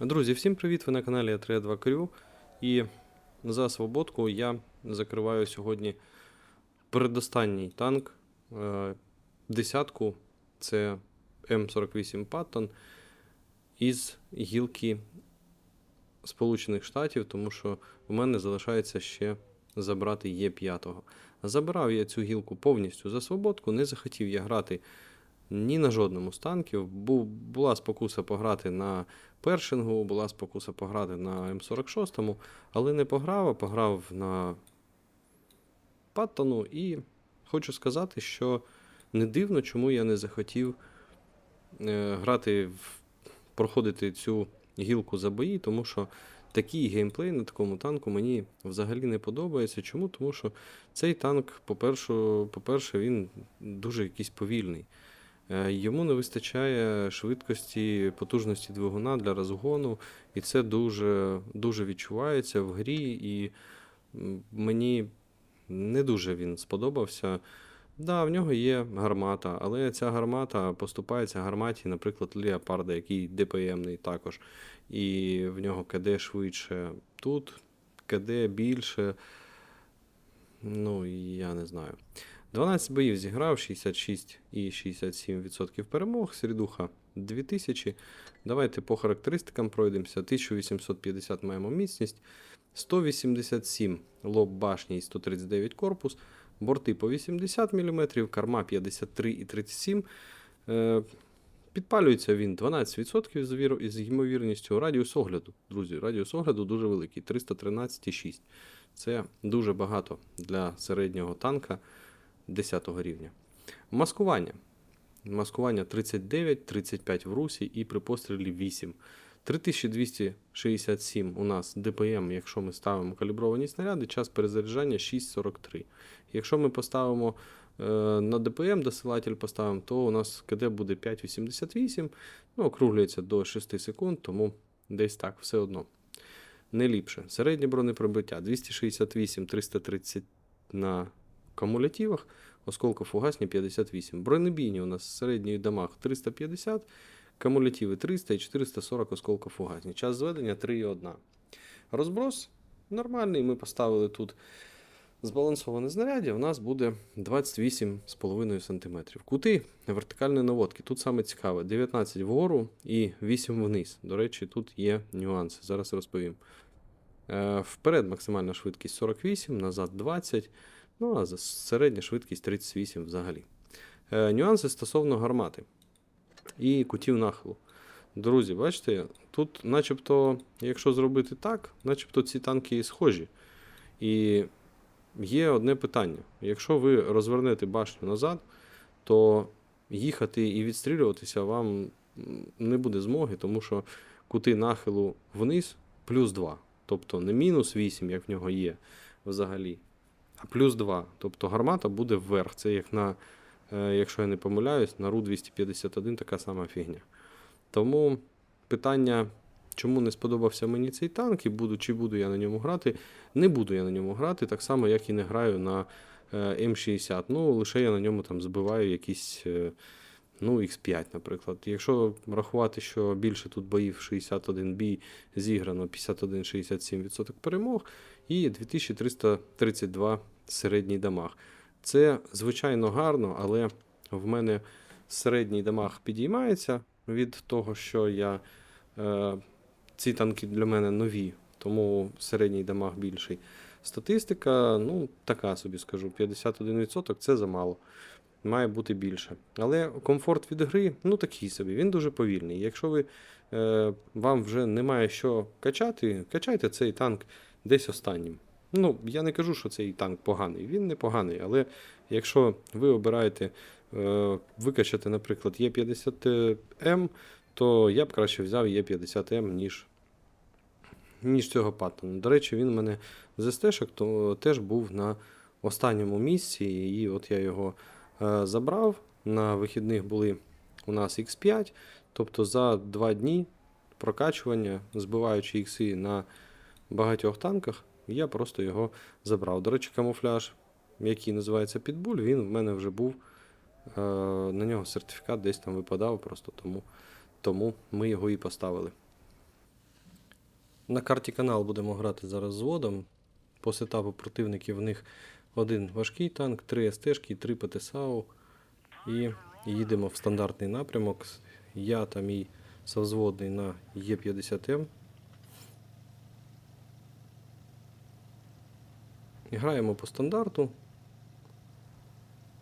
Друзі, всім привіт! Ви на каналі А32 Крю. І за свободку я закриваю сьогодні передостанній танк. е, Десятку це М48 Patton із гілки Сполучених Штатів, тому що в мене залишається ще забрати Є5. Забирав я цю гілку повністю за свободку, не захотів я грати ні на жодному з танків. Бу- була спокуса пограти на першингу, була спокуса пограти на М46, але не пограв, а пограв на Паттону. І хочу сказати, що не дивно, чому я не захотів е, грати проходити цю гілку за бої, тому що такий геймплей на такому танку мені взагалі не подобається. Чому? Тому що цей танк, по-перше, по-перше він дуже якийсь повільний. Е, Йому не вистачає швидкості, потужності двигуна для розгону, і це дуже, дуже відчувається в грі, і мені не дуже він сподобався. Да, в нього є гармата, але ця гармата поступається гарматі, наприклад, Леопарда, який ДПМний також. І в нього КД швидше. Тут КД більше. Ну, я не знаю. 12 боїв зіграв, 66 і 67% перемог. Середуха 2000. Давайте по характеристикам пройдемося. 1850 маємо міцність, 187 лоб башні і 139 корпус, борти по 80 мм, карма 53 і 37 Е, Підпалюється він 12% з, вір... з ймовірністю. Радіус огляду, друзі, радіус огляду дуже великий 313,6. Це дуже багато для середнього танка 10 рівня. Маскування. Маскування 39, 35 в русі і при пострілі 8. 3267 у нас ДПМ, якщо ми ставимо калібровані снаряди, час перезаряджання 6,43. Якщо ми поставимо е, на ДПМ досилатель поставимо, то у нас КД буде 5,88, ну, округлюється до 6 секунд, тому десь так все одно. Не ліпше. Середнє бронепробиття 268, 330 на кумулятивах, осколкофугасні 58. Бронебійні у нас в середній дамаг 350, кумулятиви 300 і 440 осколкофугасні. Час зведення 3,1. Розброс нормальний. Ми поставили тут збалансоване знаряддя. У нас буде 28,5 см. Кути вертикальної наводки. Тут саме цікаве: 19 вгору і 8 вниз. До речі, тут є нюанси. Зараз розповім. Е, Вперед максимальна швидкість 48, назад 20. Ну, а середня швидкість 38 взагалі. Е, нюанси стосовно гармати і кутів нахилу. Друзі, бачите, тут, начебто, якщо зробити так, начебто ці танки схожі. І є одне питання: якщо ви розвернете башню назад, то їхати і відстрілюватися вам не буде змоги, тому що кути нахилу вниз плюс 2. Тобто не мінус 8, як в нього є взагалі, а плюс 2. Тобто гармата буде вверх. Це як на, е, якщо я не помиляюсь, на Ру-251 така сама фігня. Тому питання, чому не сподобався мені цей танк, і буду, чи буду я на ньому грати, не буду я на ньому грати, так само, як і не граю на е, М60. Ну, лише я на ньому там збиваю якісь. Ну, X5, наприклад. Якщо рахувати, що більше тут боїв 61 бій зіграно 51-67% перемог і 2332 середній дамаг. Це звичайно гарно, але в мене середній дамаг підіймається від того, що я, е, ці танки для мене нові, тому середній дамаг більший. Статистика, ну, така собі скажу, 51% це замало. Має бути більше. Але комфорт від гри, ну такий собі, він дуже повільний. Якщо ви, е, вам вже немає що качати, качайте цей танк десь останнім. Ну, я не кажу, що цей танк поганий. Він не поганий, але якщо ви обираєте е, викачати, наприклад, Є50М, то я б краще взяв Є50М, ніж, ніж цього паттону. До речі, він у мене з СТ-шок то теж був на останньому місці, і от я його забрав. На вихідних були у нас X5, тобто за два дні прокачування, збиваючи ікси на багатьох танках, я просто його забрав. До речі, камуфляж, який називається Pitbull, він в мене вже був. е, На нього сертифікат десь там випадав, просто тому, тому ми його і поставили. На карті канал будемо грати зараз з водом. По сетапу противників в них один важкий танк, три СТшки, три ПТСАУ. І їдемо в стандартний напрямок. Я та мій совзводний на Е50М. Граємо по стандарту.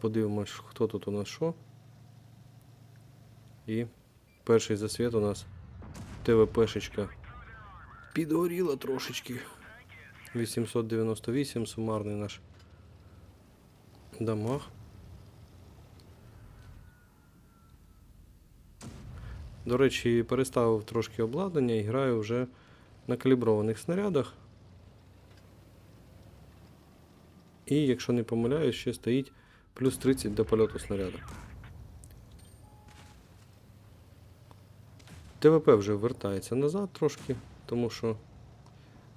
Подивимось, хто тут у нас що. І перший засвіт у нас ТВПшечка підгоріла трошечки. 898 сумарний наш дамаг. До речі, переставив трошки обладнання і граю вже на каліброваних снарядах. І, якщо не помиляюсь, ще стоїть плюс 30 до польоту снаряду. ТВП вже вертається назад трошки, тому що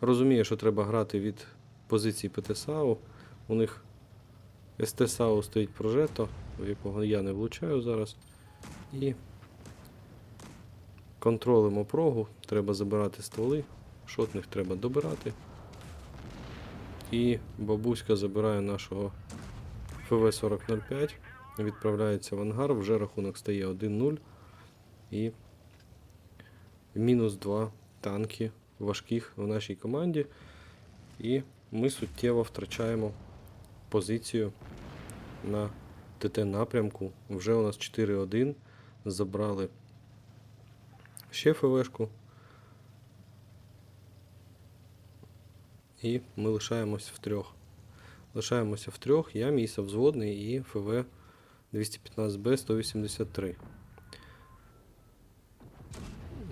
розуміє, що треба грати від позиції ПТСАУ. У них СТСАУ стоїть прожето, в якого я не влучаю зараз. І контролимо прогу, треба забирати стволи, шотних треба добирати. І бабуська забирає нашого ФВ-4005, відправляється в ангар, вже рахунок стає 1-0. І мінус 2 танки важких в нашій команді. І ми суттєво втрачаємо позицію на ТТ напрямку. Вже у нас 4-1. Забрали ще ФВшку. І ми лишаємось в трьох. Лишаємося в трьох. Я мій совзводний і ФВ 215Б 183.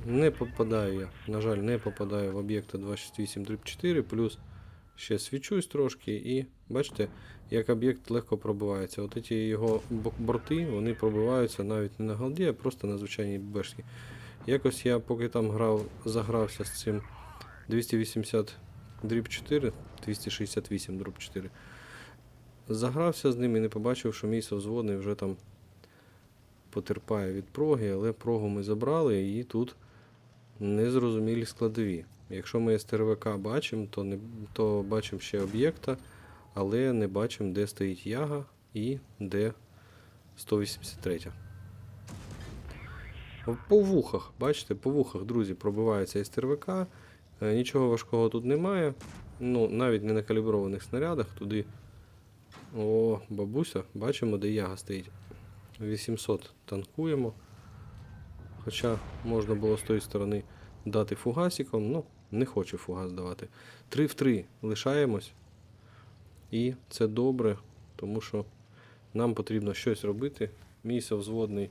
Не попадаю я, на жаль, не попадаю в об'єкта 268-4, плюс ще свічусь трошки, і бачите, як об'єкт легко пробивається. От ці його борти, вони пробиваються навіть не на голді, а просто на звичайній бешці. Якось я, поки там грав, загрався з цим 280 дріб 4, 268 дріб 4. Загрався з ним і не побачив, що мій совзводний вже там потерпає від проги, але прогу ми забрали і тут незрозумілі складові. Якщо ми СТРВК бачимо, то, не, то бачимо ще об'єкта, але не бачимо, де стоїть яга і де 183. По вухах, бачите, по вухах, друзі, пробивається СТРВК. Е, Нічого важкого тут немає. Ну, навіть не на каліброваних снарядах туди. О, бабуся, бачимо, де яга стоїть. 800 танкуємо. Хоча можна було з тої сторони дати фугасиком, ну, не хочу фугас давати. 3 в 3 лишаємось. І це добре, тому що нам потрібно щось робити. Мій совзводний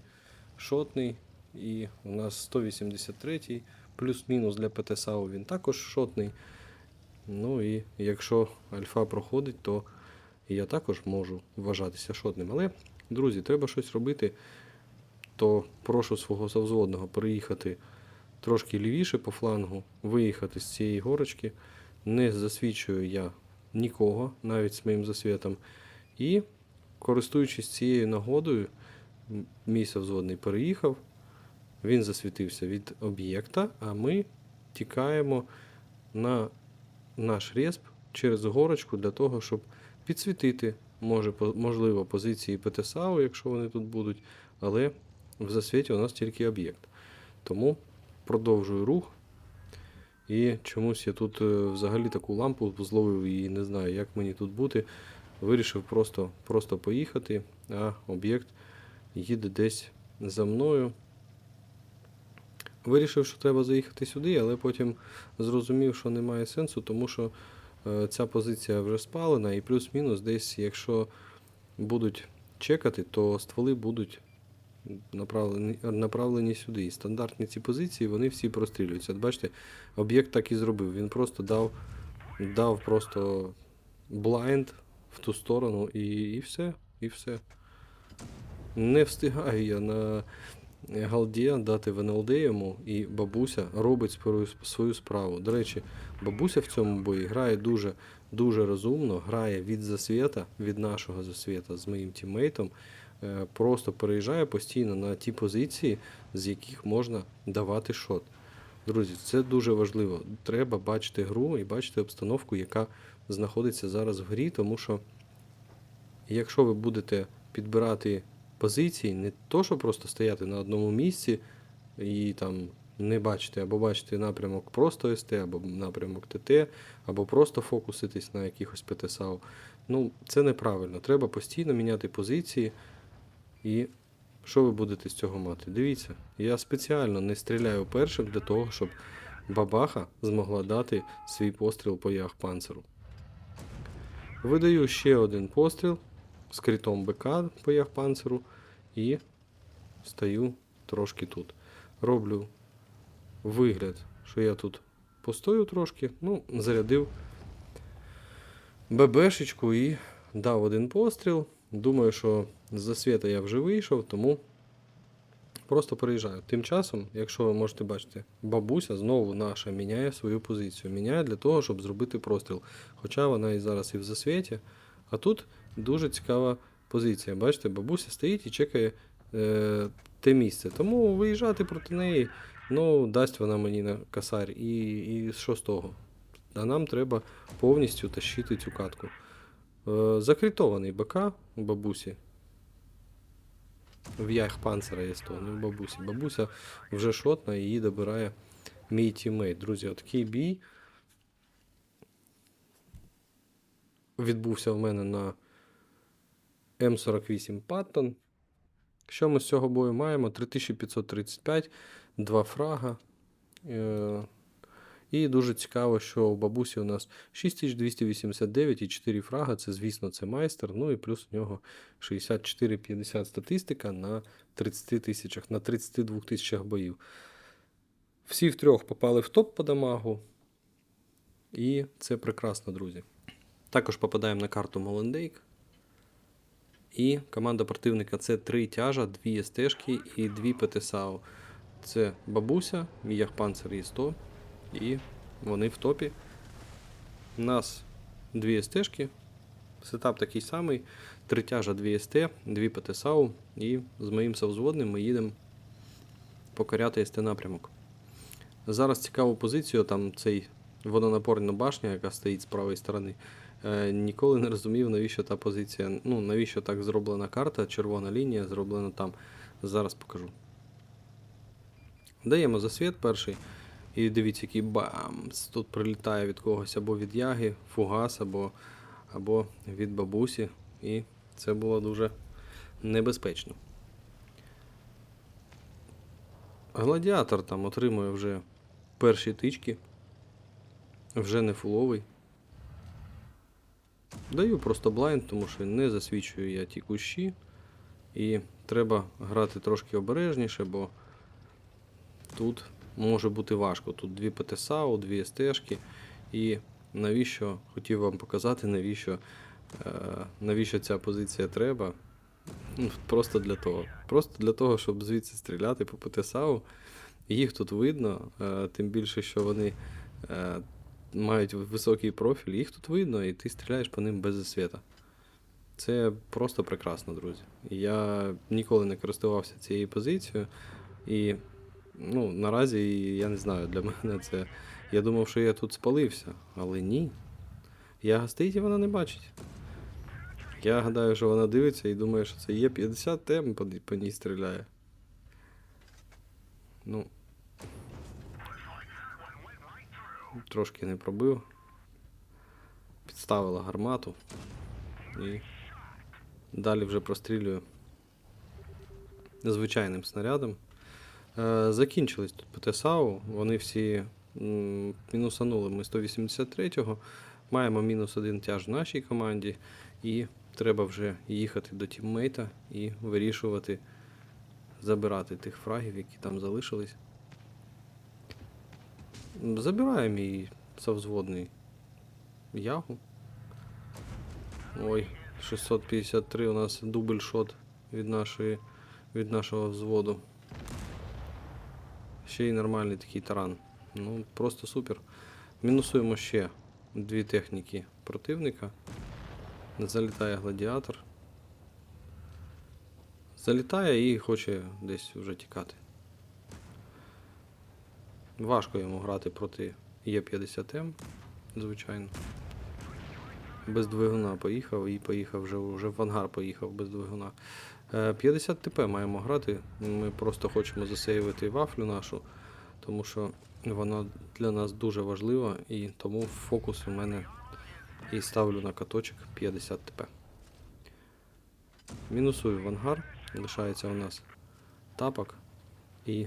шотний, і у нас 183 плюс-мінус для ПТСАУ він також шотний. Ну і якщо альфа проходить, то я також можу вважатися шотним. Але, друзі, треба щось робити, то прошу свого совзводного переїхати трошки лівіше по флангу, виїхати з цієї горочки. Не засвічую я нікого, навіть з моїм засвітом. І, користуючись цією нагодою, мій совзводний переїхав, він засвітився від об'єкта, а ми тікаємо на наш респ через горочку для того, щоб підсвітити, може, можливо, позиції ПТСАУ, якщо вони тут будуть, але в засвіті у нас тільки об'єкт. Тому продовжую рух. І чомусь я тут е, взагалі таку лампу зловив і не знаю, як мені тут бути. Вирішив просто, просто поїхати, а об'єкт їде десь за мною. Вирішив, що треба заїхати сюди, але потім зрозумів, що немає сенсу, тому що е, ця позиція вже спалена, і плюс-мінус десь, якщо будуть чекати, то стволи будуть направлені, направлені сюди. І стандартні ці позиції, вони всі прострілюються. От бачите, об'єкт так і зробив. Він просто дав, дав просто блайнд в ту сторону, і, і все, і все. Не встигаю я на Галді дати в НЛД йому, і бабуся робить свою, свою справу. До речі, бабуся в цьому бої грає дуже, дуже розумно, грає від засвіта, від нашого засвіта з моїм тіммейтом. Е, Просто переїжджає постійно на ті позиції, з яких можна давати шот. Друзі, це дуже важливо. Треба бачити гру і бачити обстановку, яка знаходиться зараз в грі, тому що якщо ви будете підбирати позиції, не то, що просто стояти на одному місці і там не бачити, або бачити напрямок просто СТ, або напрямок ТТ, або просто фокуситись на якихось ПТСАУ. Ну, це неправильно. Треба постійно міняти позиції. І що ви будете з цього мати? Дивіться, я спеціально не стріляю першим для того, щоб бабаха змогла дати свій постріл по ягпанцеру. Видаю ще один постріл з критом БК по ягпанцеру і стою трошки тут. Роблю вигляд, що я тут постою трошки, ну, зарядив ББшечку і дав один постріл. Думаю, що з засвіта я вже вийшов, тому просто переїжджаю. Тим часом, якщо ви можете бачити, бабуся знову наша міняє свою позицію. Міняє для того, щоб зробити простріл. Хоча вона і зараз і в засвіті. А тут дуже цікава позиція. Бачите, бабуся стоїть і чекає е, те місце. Тому виїжджати проти неї, ну, дасть вона мені на косарь. І, і що з того? А нам треба повністю тащити цю катку. Е, закритований БК у бабусі. В ях панцера є 100, не в бабусі. Бабуся вже шотна її добирає мій тіммейт. Друзі, отакий бій відбувся в мене на М48 Паттон. Що ми з цього бою маємо? 3535, 2 фрага. І дуже цікаво, що у бабусі у нас 6289 і 4 фрага. Це, звісно, це майстер. Ну і плюс у нього 64-50 статистика на 30 тисячах, на 32 тисячах боїв. Всі втрьох попали в топ по дамагу. І це прекрасно, друзі. Також попадаємо на карту Молендейк. І команда противника це 3 тяжа, 2 СТшки і 2 ПТСАУ. Це бабуся, мій Яхпанцер є 100. І вони в топі. У нас дві СТшки. Сетап такий самий. Три тяжа 2 СТ, 2 ПТСАУ. І з моїм совзводним ми їдемо покоряти СТ напрямок. Зараз цікаву позицію, там цей водонапорна башня, яка стоїть з правої сторони. Е, ніколи не розумів, навіщо та позиція. Ну, навіщо так зроблена карта, червона лінія зроблена там. Зараз покажу. Даємо засвіт перший. І дивіться, який бамс. Тут прилітає від когось або від яги, фугас, або, або від бабусі. І це було дуже небезпечно. Гладіатор там отримує вже перші тички. Вже не фуловий. Даю просто блайнд, тому що не засвічую я ті кущі. І треба грати трошки обережніше, бо тут може бути важко. Тут дві ПТСАУ, дві СТшки. І навіщо хотів вам показати, навіщо, е, навіщо ця позиція треба. Ну, Просто для того. Просто для того, щоб звідси стріляти по ПТСАУ. Їх тут видно, е, тим більше, що вони е, мають високий профіль, їх тут видно, і ти стріляєш по ним без засвіта. Це просто прекрасно, друзі. Я ніколи не користувався цією позицією. І ну, наразі я не знаю, для мене це. Я думав, що я тут спалився, але ні. Я стоїть і вона не бачить. Я гадаю, що вона дивиться і думає, що це є 50 тем, по, по ній стріляє. Ну. Трошки не пробив. Підставила гармату. І далі вже прострілюю звичайним снарядом. Е, Закінчились тут ПТСАУ, вони всі мінусанули ми 183-го. Маємо мінус один тяж в нашій команді, і треба вже їхати до тіммейта і вирішувати, забирати тих фрагів, які там залишились. М, Забирає мій совзводний ягу. Ой, 653 у нас дубль шот від, нашої, від нашого взводу. Ще й нормальний такий таран. Ну, просто супер. Мінусуємо ще дві техніки противника. Залітає гладіатор. Залітає і хоче десь вже тікати. Важко йому грати проти Є50М, звичайно. Без двигуна поїхав і поїхав вже, вже в ангар поїхав без двигуна. Е, 50 ТП маємо грати. Ми просто хочемо засейвити вафлю нашу, тому що вона для нас дуже важлива і тому фокус у мене і ставлю на каточок 50 ТП. Мінусую в ангар. Лишається у нас тапок і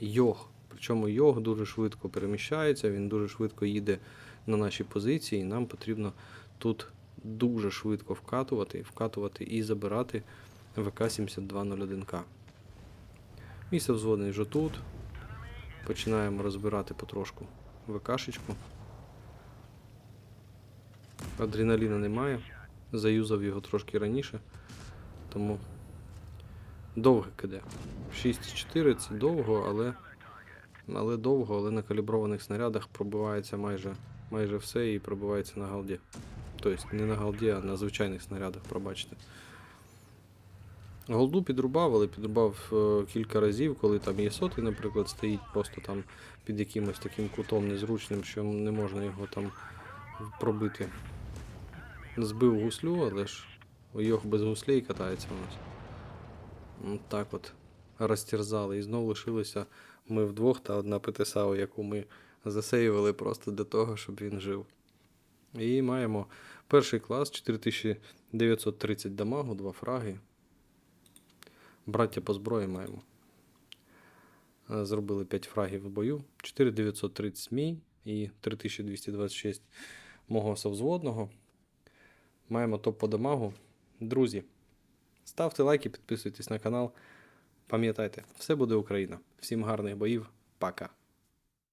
йог. Причому йог дуже швидко переміщається, він дуже швидко їде на наші позиції. і Нам потрібно тут дуже швидко вкатувати, вкатувати і забирати ВК-7201К. Місце взводний вже тут. Починаємо розбирати потрошку ВКшечку. Адреналіна немає. Заюзав його трошки раніше. Тому довге КД. 6,4 це довго, але, але довго, але на каліброваних снарядах пробивається майже, майже все і пробивається на галді. Тобто не на галді, а на звичайних снарядах, пробачте. Голду підрубав, але підрубав е, кілька разів, коли там є сотий, наприклад, стоїть просто там під якимось таким кутом незручним, що не можна його там пробити. Збив гуслю, але ж йог без гуслей катається у нас. Так от розтерзали. І знову лишилися ми вдвох та одна ПТСАУ, яку ми засейвили просто для того, щоб він жив. І маємо перший клас 4930 дамагу, два фраги. Браття по зброї маємо. Е, Зробили 5 фрагів в бою. 4930 мій і 3226 мого совзводного. Маємо топ по дамагу. Друзі, ставте лайки, підписуйтесь на канал. Пам'ятайте, все буде Україна. Всім гарних боїв. Пока.